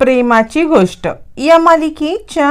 प्रेमाची गोष्ट. या मालिकेच्या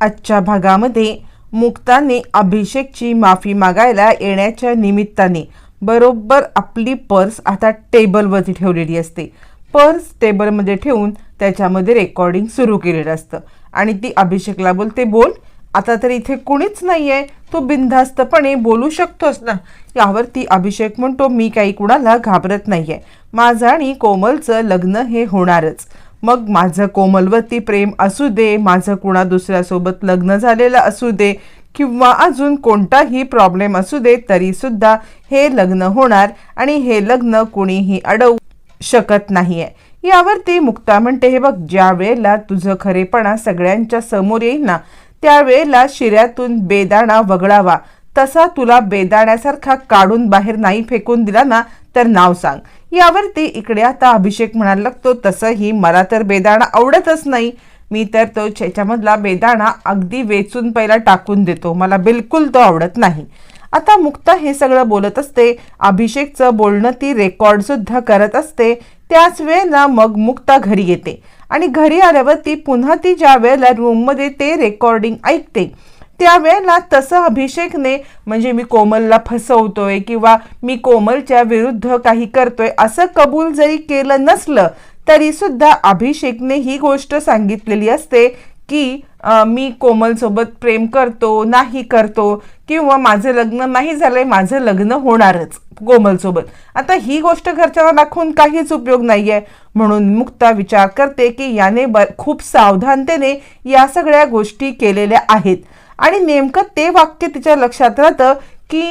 आजच्या भागामध्ये मुक्ताने अभिषेकची माफी मागायला येण्याच्या निमित्ताने बरोबर आपली पर्स आता टेबलवरती ठेवलेली असते. पर्स टेबलमध्ये ठेवून त्याच्यामध्ये रेकॉर्डिंग सुरू केलेलं असतं. आणि ती अभिषेकला बोलते बोल आता तर इथे कुणीच नाही आहे तू बिनधास्तपणे बोलू शकतोस ना? यावरती अभिषेक म्हणतो मी काही कुणाला घाबरत नाही आहे माझं आणि कोमलचं लग्न हे होणारच. मग माझं कोमलवती प्रेम असू दे माझं कुणा दुसऱ्यासोबत लग्न झालेलं असू दे किंवा अजून कोणताही प्रॉब्लेम असू दे तरीसुद्धा हे लग्न होणार आणि हे लग्न कुणीही अडवू शकत नाहीये. यावरती मुक्ता म्हणते हे बघ ज्या वेळेला तुझं खरेपणा सगळ्यांच्या समोर येईल ना त्यावेळेला शिऱ्यातून बेदाणा वगळावा. तसा तुला बेदाण्यासारखा काढून बाहेर नाही फेकून दिला ना तर नाव सांग. यावरती इकडे आता अभिषेक म्हणायला लागतो तसंही मला तर बेदाणा आवडतच नाही. मी तर तो त्याच्यामधला बेदाणा अगदी वेचून पहिला टाकून देतो. मला बिलकुल तो आवडत नाही. आता मुक्ता हे सगळं बोलत असते. अभिषेकचं बोलणं ती रेकॉर्डसुद्धा करत असते. त्याच वेळेला मग मुक्ता घरी येते. आणि घरी आल्यावर ती पुन्हा ती ज्या वेळेला रूममध्ये ते रेकॉर्डिंग ऐकते त्यावेळेला तसं अभिषेकने म्हणजे मी कोमलला फसवतोय किंवा मी कोमलच्या विरुद्ध काही करतोय असं कबूल जरी केलं नसलं तरी सुद्धा अभिषेकने ही गोष्ट सांगितलेली असते की मी कोमलसोबत प्रेम करतो नाही करतो किंवा माझं लग्न नाही झालंय माझं लग्न होणारच कोमलसोबत. आता ही गोष्ट घरच्यांना दाखवून काहीच उपयोग नाही आहे म्हणून मुक्ता विचार करते की याने ब खूप सावधानतेने या सगळ्या गोष्टी केलेल्या आहेत. आणि नेमकं ते वाक्य तिच्या लक्षात राहतं की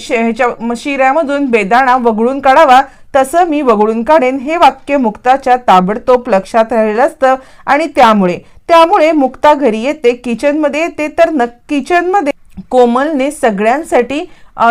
श- ह्याच्या शिऱ्यामधून बेदाणा वगळून काढावा तसं मी वगळून काढेन हे वाक्य मुक्ताच्या ताबडतोब लक्षात राहिलेलं असतं आणि त्यामुळे. त्यामुळे मुक्ता घरी येते. किचनमध्ये येते. तर न किचनमध्ये कोमलने सगळ्यांसाठी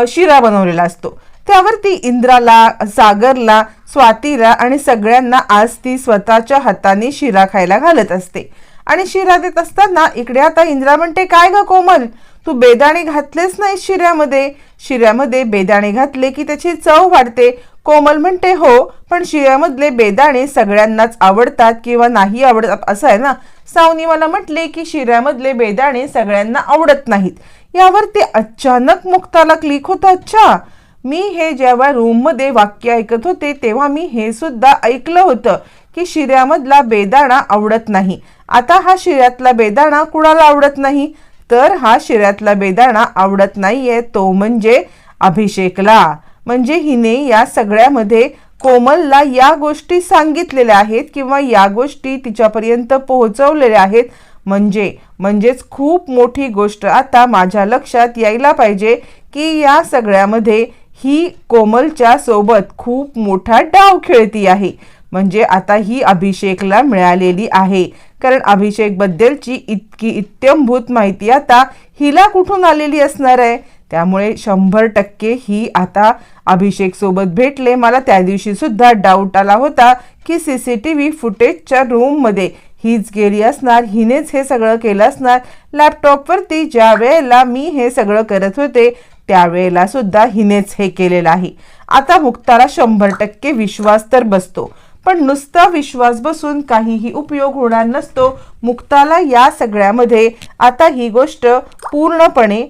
शिरा बनवलेला असतो. त्यावर ती इंद्राला सागरला स्वातीला आणि सगळ्यांना आज ती स्वतःच्या हाताने शिरा खायला घालत असते. आणि शिरा देत असताना इकडे आता इंद्रा म्हणते काय ग कोमल? तू बेदाणे घातलेच नाही शिऱ्यामध्ये? शिऱ्यामध्ये बेदाणे घातले की त्याची चव वाढते. कोमल म्हणते हो पण शिऱ्यामधले बेदाणे सगळ्यांनाच आवडतात किंवा नाही आवडत असं आहे ना? सावनी मला म्हटले की शिऱ्यामधले बेदाणे सगळ्यांना आवडत नाहीत. यावर ते अचानक मुक्ताला क्लिक होतं. अच्छा मी हे जेव्हा रूममध्ये वाक्य ऐकत होते तेव्हा मी हे सुद्धा ऐकलं होतं की शिऱ्यामधला बेदाणा आवडत नाही. आता हा शिऱ्यातला बेदाणा कुणाला आवडत नाही? तर हा शिऱ्यातला बेदाणा आवडत नाहीये तो म्हणजे अभिषेकला. म्हणजे हिने या सगळ्यामध्ये कोमलला या गोष्टी सांगितलेल्या आहेत किंवा या गोष्टी तिच्यापर्यंत पोहोचवलेल्या आहेत. म्हणजे म्हणजेच खूप मोठी गोष्ट आता माझ्या लक्षात यायला पाहिजे की या सगळ्यामध्ये ही कोमलच्या सोबत खूप मोठा डाव खेळती आहे. म्हणजे आता ही अभिषेकला मिळालेली आहे. कारण अभिषेकबद्दलची इतकी इत्यंभूत माहिती आता हिला कुठून आलेली असणार आहे? त्यामुळे शंभर टक्के ही आता अभिषेकसोबत भेटले. मला त्या दिवशी सुद्धा डाऊट आला होता की सी सी टी व्ही फुटेजच्या रूममध्ये हीच गेली असणार हिनेच हे सगळं केलं असणार. लॅपटॉपवरती ज्या वेळेला मी हे सगळं करत होते त्यावेळेला सुद्धा हिनेच हे केलेलं आहे. आता मुक्ताला शंभर टक्के विश्वास तर बसतो. पण नुसता विश्वास बसून काहीही उपयोग होणार नसतो मुक्ताला या सगळ्यामध्ये. आता ही गोष्ट पूर्णपणे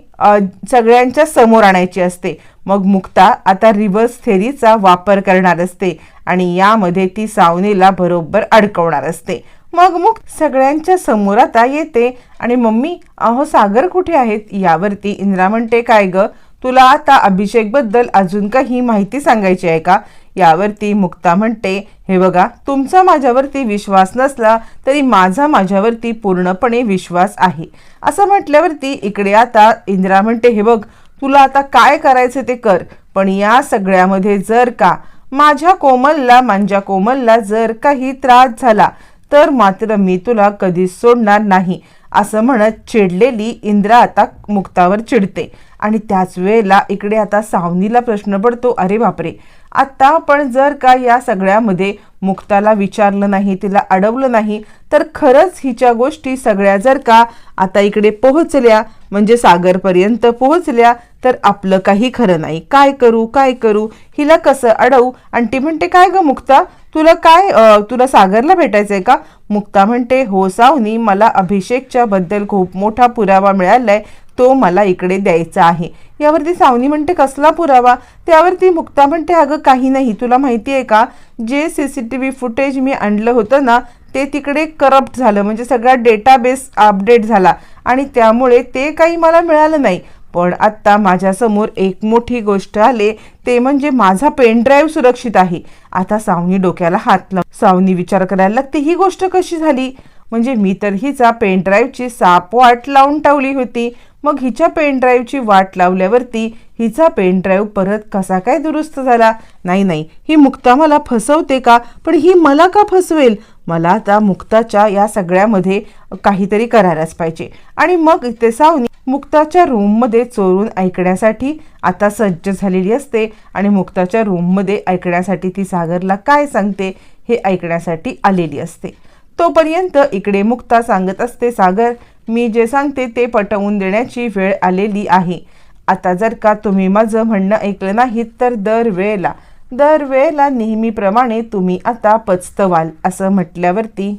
सगळ्यांच्या समोर आणायची असते. मग मुक्ता आता रिव्हर्स थेरीचा वापर करणार असते आणि यामध्ये ती सावनीला बरोबर अडकवणार असते. मग मग सगळ्यांच्या समोर आता येते आणि मम्मी अहो सागर कुठे आहेत? यावरती इंद्रा म्हणते काय ग? तुला आता अभिषेकबद्दल अजून काही माहिती सांगायची आहे का? यावरती मुक्ता म्हणते हे बघा तुमचा माझ्यावरती विश्वास नसला तरी माझा माझ्यावरती पूर्णपणे विश्वास आहे. असं म्हटल्यावरती इकडे आता इंद्रा म्हणते हे बघ तुला आता काय करायचं ते कर पण या सगळ्यामध्ये जर का माझ्या कोमलला माझ्या कोमलला जर काही त्रास झाला तर मात्र मी तुला कधीच सोडणार नाही असं म्हणत चिडलेली इंद्रा आता मुक्तावर चिडते. आणि त्याच वेळेला इकडे आता सावनीला प्रश्न पडतो अरे बापरे आता आपण जर का या सगळ्यामध्ये मुक्ताला विचारलं नाही तिला अडवलं नाही तर खरंच हिच्या गोष्टी सगळ्या जर का आता इकडे पोहोचल्या म्हणजे सागरपर्यंत पोहोचल्या तर आपलं काही खरं नाही. काय करू काय करू? हिला कसं अडवू? आणि ती म्हणते काय ग मुक्ता? तुला काय तुला सागरला भेटायचंय का? मुक्ता म्हणते हो सावनी मला अभिषेकच्या बद्दल खूप मोठा पुरावा मिळालाय. तो मला इकडे द्यायचा आहे. यावरती सावनी म्हणते कसला पुरावा? त्यावरती मुक्ता म्हणते अगं काही नाही. तुला माहिती आहे का जे C C T V footage मी आणलं होतं ना ते तिकडे करप्ट झालं. म्हणजे सगळा डेटाबेस अपडेट झाला. आणि त्यामुळे ते काही मला मिळालं नाही. पण आत्ता माझ्यासमोर एक मोठी गोष्ट आले. ते म्हणजे माझा पेन ड्राईव्ह सुरक्षित आहे. आता सावनी डोक्याला हात लाव सावनी विचार करायला लागते ही गोष्ट कशी झाली? म्हणजे मी तर हिचा पेनड्राईव्हची साप वाट लावून ठेवली होती. मग हिच्या पेनड्राईव्हची वाट लावल्यावरती हिचा पेनड्राईव्ह परत कसा काय दुरुस्त झाला? नाही नाही ही मुक्ता मला फसवते का? पण ही मला का फसवेल? मला आता मुक्ताच्या या सगळ्यामध्ये काहीतरी करायलाच पाहिजे. आणि मग इथे सावनी मुक्ताच्या रूममध्ये चोरून ऐकण्यासाठी आता सज्ज झालेली असते आणि मुक्ताच्या रूममध्ये ऐकण्यासाठी ती सागरला काय सांगते हे ऐकण्यासाठी आलेली असते. तोपर्यंत इकडे मुक्ता सांगत असते सागर मी जे सांगते ते पटवून देण्याची वेळ आलेली आहे. आता जर का तुम्ही माझं म्हणणं ऐकलं नाहीत तर दरवेळेला दरवेळेला नेहमीप्रमाणे तुम्ही आता पचतवाल असं म्हटल्यावरती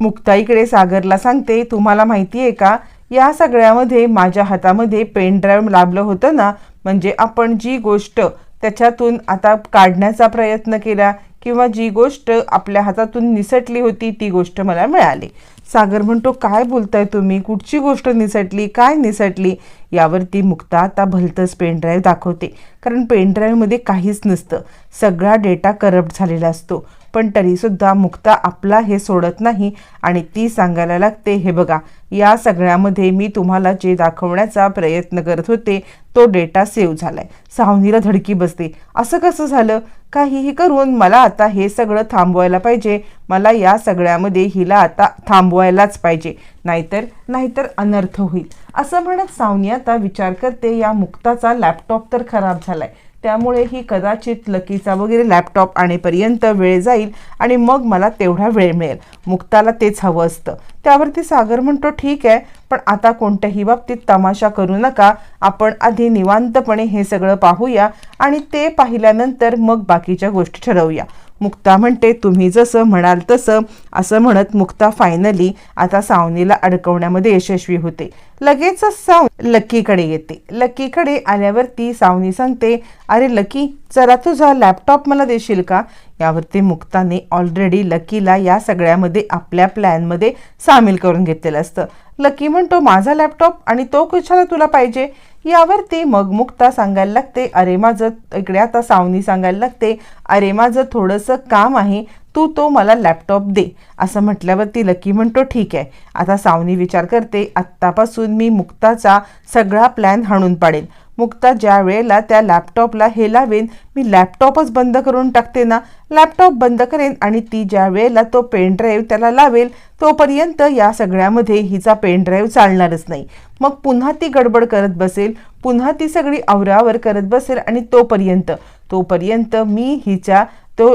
मुक्ताईकडे सागरला सांगते तुम्हाला माहिती आहे का या सगळ्यामध्ये माझ्या हातामध्ये पेन ड्राईव्ह लाभलं होतं ना म्हणजे आपण जी गोष्ट त्याच्यातून आता काढण्याचा प्रयत्न केला किंवा जी गोष्ट आपल्या हातातून निसटली होती ती गोष्ट मला मिळाली. सागर म्हणतो काय बोलताय तुम्ही? कुठची गोष्ट निसटली? काय निसटली? यावरती मुक्ता आता भलतंच पेनड्राईव्ह दाखवते. कारण पेनड्राईव्हमध्ये काहीच नसतं. सगळा डेटा करप्ट झालेला असतो. पण तरीसुद्धा मुक्ता आपला हे सोडत नाही आणि ती सांगायला लागते हे बघा या सगळ्यामध्ये मी तुम्हाला जे दाखवण्याचा प्रयत्न करत होते तो डेटा सेव्ह झाला आहे सावनीला धडकी बसते. असं कसं झालं? काहीही करून मला आता हे सगळं थांबवायला पाहिजे. मला या सगळ्यामध्ये हिला आता थांबवायलाच पाहिजे. नाहीतर नाहीतर अनर्थ होईल. असं म्हणत सावनी आता विचार करते या मुक्ताचा लॅपटॉप तर खराब झालाय. त्यामुळे ही कदाचित लकीचा वगैरे लॅपटॉप आणेपर्यंत वेळ जाईल आणि मग मला तेवढा वेळ मिळेल. मुक्ताला तेच हवं असतं. त्यावरती सागर म्हणतो ठीक आहे पण आता कोणत्याही बाबतीत तमाशा करू नका. आपण आधी निवांतपणे हे सगळं पाहूया आणि ते पाहिल्यानंतर मग बाकीच्या गोष्टी ठरवूया. मुक्ता म्हणते तुम्ही जसं म्हणाल तसं असं म्हणत मुक्ता फायनली आता सावनीला अडकवण्यामध्ये यशस्वी होते. लगेचच साव लकीकडे येते. लकीकडे आल्यावरती सावनी सांगते अरे लकी जरा तुझा लॅपटॉप मला देशील का? यावरती मुक्ताने ऑलरेडी लकीला या सगळ्यामध्ये आपल्या प्लॅनमध्ये सामील करून घेतलेलं असतं. लकी म्हणतो माझा लॅपटॉप आणि तो कशाला तुला पाहिजे? यावरती मग मुक्ता सांगायला लागते अरे माझं इकडे आता सावनी सांगायला लागते अरे माझं थोडंसं काम आहे तू तो मला लॅपटॉप दे. असं म्हटल्यावरती लकी म्हणतो ठीक आहे आता सावनी विचार करते आत्तापासून मी मुक्ताचा सगळा प्लॅन हाणून पाडेल मुक्ता ज्या वेळेला त्या लॅपटॉपला हे लावेन मी लॅपटॉपच बंद करून टाकते ना. लॅपटॉप बंद करेन आणि ती ज्या वेळेला तो पेन ड्राईव्ह त्याला लावेल तोपर्यंत या सगळ्यामध्ये हिचा पेन ड्राईव्ह चालणारच नाही. मग पुन्हा ती गडबड करत बसेल पुन्हा ती सगळी आवरावर करत बसेल आणि तोपर्यंत तोपर्यंत मी हिच्या तो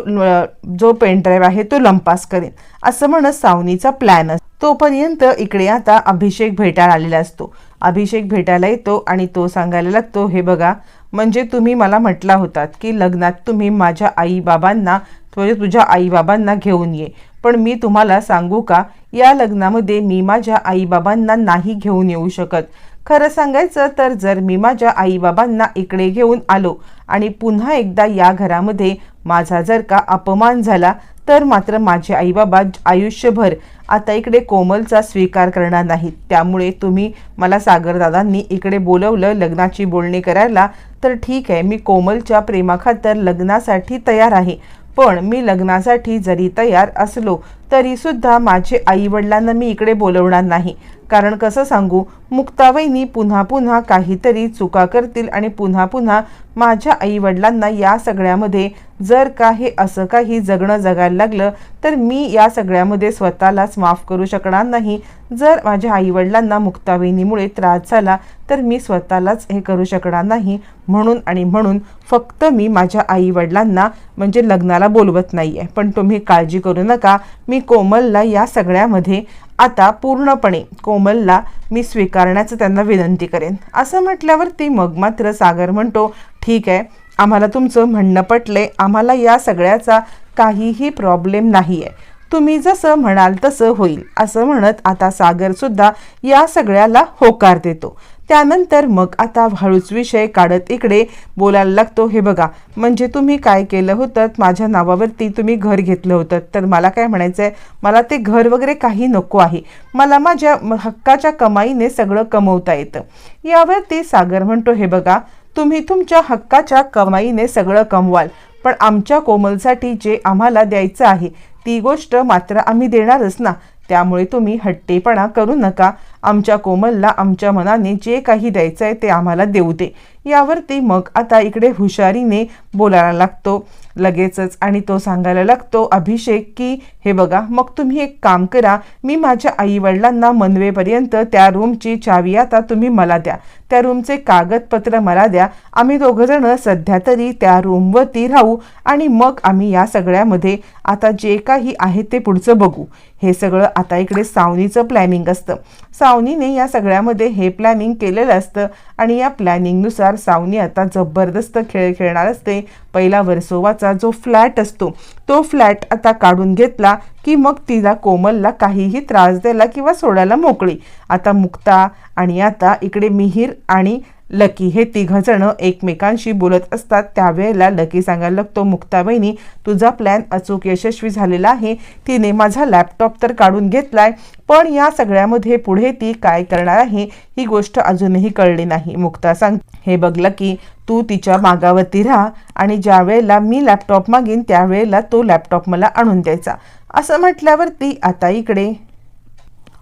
जो पेनड्राईव्ह आहे तो लंपास करेन. असं म्हणत सावनीचा प्लॅन असतो तोपर्यंत इकडे आता अभिषेक भेटायला आलेला असतो. अभिषेक भेटायला येतो आणि तो सांगायला लागतो हे बघा म्हणजे तुम्ही मला म्हटला होतात की लग्नात तुम्ही माझ्या आईबाबांना म्हणजे तुझ्या आईबाबांना घेऊन ये. पण मी तुम्हाला सांगू का या लग्नामध्ये मी माझ्या आईबाबांना नाही घेऊन येऊ शकत. खरं सांगायचं तर जर मी माझ्या आईबाबांना इकडे घेऊन आलो आणि पुन्हा एकदा या घरामध्ये माझा जर का अपमान झाला तर मात्र माझे आईबाबा आयुष्यभर आता इकडे कोमलचा स्वीकार करणार नाहीत. त्यामुळे तुम्ही मला सागरदादांनी इकडे बोलवलं लग्नाची बोलणी करायला. तर ठीक आहे मी कोमलच्या प्रेमाखातर लग्नासाठी तयार आहे. पण मी लग्नासाठी जरी तयार असलो तरीसुद्धा माझे आईवडिलांना मी इकडे बोलवणार नाही. कारण कसं सांगू मुक्ताबाईंनी पुन्हा पुन्हा काहीतरी चुका करतील आणि पुन्हा पुन्हा माझ्या आईवडिलांना या सगळ्यामध्ये जर का हे असं काही जगणं जगायला लागलं तर मी या सगळ्यामध्ये स्वतःलाच माफ करू शकणार नाही. जर माझ्या आईवडिलांना मुक्तावेनीमुळे त्रास झाला तर मी स्वतःलाच हे करू शकणार नाही. म्हणून आणि म्हणून फक्त मी माझ्या आईवडिलांना म्हणजे लग्नाला बोलवत नाही आहे पण तुम्ही काळजी करू नका. मी कोमलला या सगळ्यामध्ये आता पूर्णपणे कोमलला मी स्वीकारण्याचं त्यांना विनंती करेन. असं म्हटल्यावर ती मग मात्र सागर म्हणतो ठीक आहे. आम्हाला तुमचं म्हणणं पटलंय आम्हाला या सगळ्याचा काहीही प्रॉब्लेम नाही आहे तुम्ही जसं म्हणाल तसं होईल असं म्हणत आता सागरसुद्धा या सगळ्याला होकार देतो. त्यानंतर मग आता हळूच विषय काढत इकडे बोलायला लागतो. हे बघा म्हणजे तुम्ही काय केलं होतं? माझ्या नावावरती तुम्ही घर घेतलं होतं. तर मला काय म्हणायचं आहे मला ते घर वगैरे काही नको आहे. मला माझ्या हक्काच्या कमाईने सगळं कमवता येतं. यावरती सागर म्हणतो हे बघा तुम्ही तुमच्या हक्काच्या कमाईने सगळं कमवाल. पण आमच्या कोमलसाठी जे आम्हाला द्यायचं आहे ती गोष्ट मात्र आम्ही देणारच ना. त्यामुळे तुम्ही हट्टेपणा करू नका. आमच्या कोमलला आमच्या मनाने जे काही द्यायचं आहे ते आम्हाला देऊ दे. यावरती मग आता इकडे हुशारीने बोलायला लागतो. लगेचच आणि तो सांगायला लागतो अभिषेक की हे बघा मग तुम्ही एक काम करा मी माझ्या आईवडिलांना मनवेपर्यंत त्या रूमची चावी आता तुम्ही मला द्या. त्या रूमचे कागदपत्र मला द्या. आम्ही दोघंजण सध्या तरी त्या रूमवरती राहू आणि मग आम्ही या सगळ्यामध्ये आता जे काही आहे ते पुढचं बघू. हे सगळं आता इकडे सावनीचं प्लॅनिंग असतं. सावनीने या सगळ्यामध्ये हे प्लॅनिंग केलेलं असतं आणि या प्लॅनिंगनुसार सावनी आता जबरदस्त खेळ खेळणार असते. पहिला वर्सोवाचा जो फ्लॅट असतो तो फ्लॅट आता काढून घेतला की मग तिला कोमलला काहीही त्रास द्यायला किंवा सोडायला मोकळी. आता मुक्ता आणि आता इकडे मिहीर आणि लकी हे तिघंजणं एकमेकांशी बोलत असतात. त्यावेळेला लकी सांगायला लागतो मुक्ता बहिणी तुझा प्लॅन अचूक यशस्वी झालेला आहे. तिने माझा लॅपटॉप तर काढून घेतलाय पण या सगळ्यामध्ये पुढे ती काय करणार आहे ही गोष्ट अजूनही कळली नाही. मुक्ता सांग हे बघ लकी तू तिच्या मागावरती राहा आणि ज्या वेळेला मी लॅपटॉप मागीन त्यावेळेला तो लॅपटॉप मला आणून द्यायचा. असं म्हटल्यावरती आता इकडे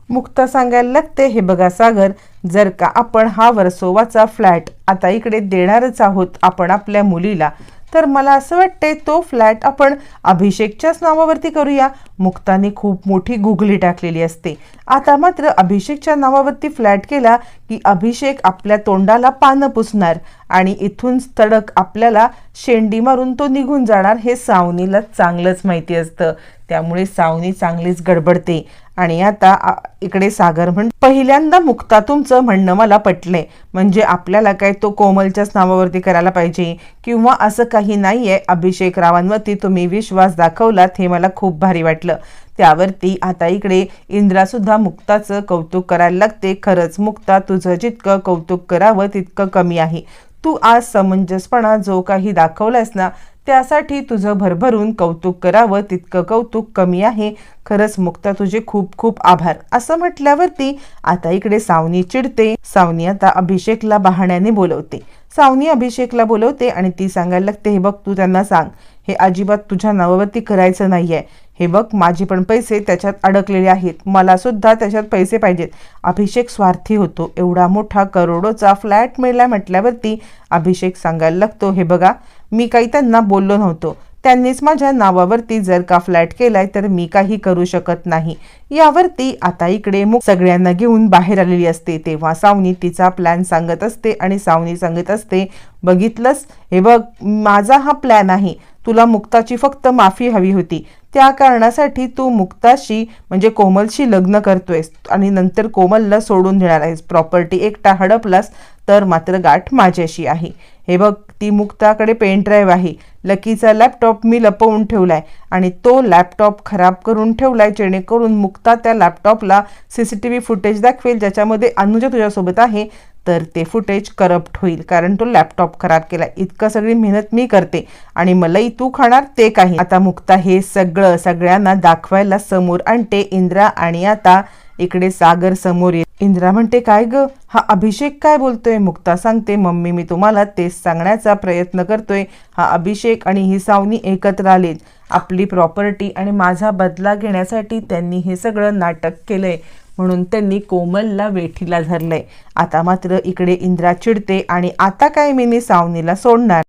मुक्ता सांगायला लागते हे बघा सागर जर का आपण हा वर्सोवाचा फ्लॅट आता इकडे देणारच आहोत आपण आपल्या मुलीला तर मला असं वाटते तो फ्लॅट आपण अभिषेकच्याच नावावरती करूया. मुक्ताने खूप मोठी गुगली टाकलेली असते. आता मात्र अभिषेकच्या नावावरती फ्लॅट केला की अभिषेक आपल्या तोंडाला पानं पुसणार आणि इथून तडक आपल्याला शेंडी मारून तो निघून जाणार हे सावनीला चांगलंच माहिती असतं. त्यामुळे सावनी चांगलीच गडबडते. आणि आता इकडे सागर म्हण पहिल्यांदा मुक्ता तुमचं म्हणणं मला पटलंय म्हणजे आपल्याला काय तो कोमलच्याच नावावरती करायला पाहिजे? किंवा असं काही नाहीये अभिषेक रावांवरती तुम्ही विश्वास दाखवलात हे मला खूप भारी वाटलं. त्यावरती आता इकडे इंद्रा सुद्धा मुक्ताचं कौतुक करायला लागते. खरंच मुक्ता तुझं जितकं कौतुक करावं तितकं कमी आहे. तू आज समंजसपणा जो काही दाखवलास ना त्यासाठी तुझं भरभरून कौतुक करावं. तितकं कौतुक कमी आहे. खरंच मुक्ता तुझे खूप खूप आभार. असं म्हटल्यावरती आता इकडे सावनी चिडते. सावनी आता अभिषेकला बहाण्याने बोलवते. सावनी अभिषेकला बोलवते आणि ती सांगायला लागते हे बघ तू त्यांना सांग. हे अजिबात तुझ्या नावावरती करायचं नाहीये. हे बघ माझे पण पैसे त्याच्यात अडकलेले आहेत. मला सुद्धा त्याच्यात पैसे पाहिजेत. अभिषेक स्वार्थी होतो. एवढा मोठा करोडोचा फ्लॅट मिळाला म्हटल्यावरती अभिषेक सांगायला लागतो हे बघा मी काही त्यांना बोललो नव्हतो. त्यांनीच माझ्या नावावरती जर का फ्लॅट केलाय तर मी काही करू शकत नाही. यावरती आता इकडे मग सगळ्यांना घेऊन बाहेर आलेली असते. तेव्हा सावनी तिचा प्लॅन सांगत असते आणि सावनी सांगत असते बघितलंस? हे बघ माझा हा प्लॅन आहे. तुला मुक्ताची फक्त माफी हवी होती. त्या कारणासाठी तू मुक्ताशी म्हणजे कोमलशी लग्न करतोयस आणि नंतर कोमलला सोडून देणार आहेस. प्रॉपर्टी एकटा हडपलास तर मात्र गाठ माझ्याशी आहे. हे बघ ती मुक्ताकडे पेन ड्राईव्ह आहे. लकीचा लॅपटॉप मी लपवून ठेवलाय आणि तो लॅपटॉप खराब करून ठेवलाय जेणेकरून मुक्ता त्या लॅपटॉपला C C T V footage दाखवेल ज्याच्यामध्ये अनुजा तुझ्यासोबत आहे. तर ते फुटेज करप्ट होईल. कारण तो लॅपटॉप खराब केला. इतकं सगळी मेहनत मी करते. आणि मलाही तू खाणार ते काही. आता मुक्ता हे सगळं सगळ्यांना दाखवायला समोर आणते. इंद्रा आणि आता इकडे सागर समोर येत इंद्रा म्हणते काय ग? हा अभिषेक काय बोलतोय? मुक्ता सांगते मम्मी मी तुम्हाला तेच सांगण्याचा प्रयत्न करतोय. हा अभिषेक आणि ही सावनी एकत्र आलेत. आपली प्रॉपर्टी आणि माझा बदला घेण्यासाठी त्यांनी हे सगळं नाटक केलंय. म्हणून त्यांनी कोमलला वेठीला धरलंय. आता मात्र इकडे इंद्रा चिडते आणि आता काय मी सावनीला सोडणार?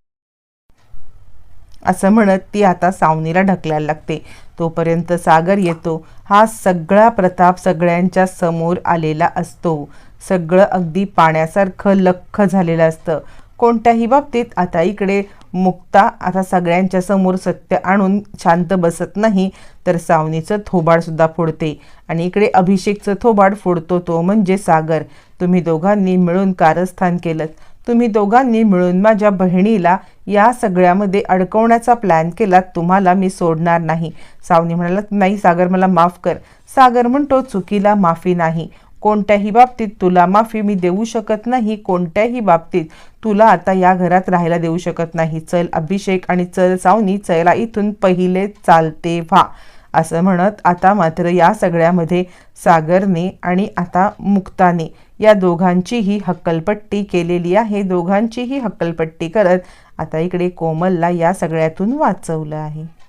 असं म्हणत ती आता सावनीला ढकलायला लागते. तोपर्यंत सागर येतो. हा सगळा प्रताप सगळ्यांच्या समोर आलेला असतो. सगळं अगदी पाण्यासारखं लख्ख झालेलं असतं. कोणत्याही बाबतीत आता इकडे मुक्ता आता सगळ्यांच्या समोर सत्य आणून शांत बसत नाही तर सावनीचं थोबाडसुद्धा फोडते. आणि इकडे अभिषेकचं थोबाड फोडतो तो म्हणजे सागर. तुम्ही दोघांनी मिळून कारस्थान केलं. तुम्ही दोघांनी मिळून माझ्या बहिणीला या सगळ्यामध्ये अडकवण्याचा प्लॅन केला तुम्हाला मी सोडणार नाही. सावनी म्हणाला नाही सागर मला माफ कर. सागर म्हणतो चुकीला माफी नाही. कोणत्याही बाबतीत तुला माफी मी देऊ शकत नाही कोणत्याही बाबतीत तुला आता या घरात राहायला देऊ शकत नाही. चल अभिषेक आणि चल सावनी चला इथून पहिले चालते व्हा. असं म्हणत आता मात्र या सगळ्यामध्ये सागरने आणि आता मुक्ताने या दोघांचीही हक्कलपट्टी केलेली आहे. दोघांचीही हक्कलपट्टी करत आता इकडे कोमलला या सगळ्यातून वाचवलं आहे.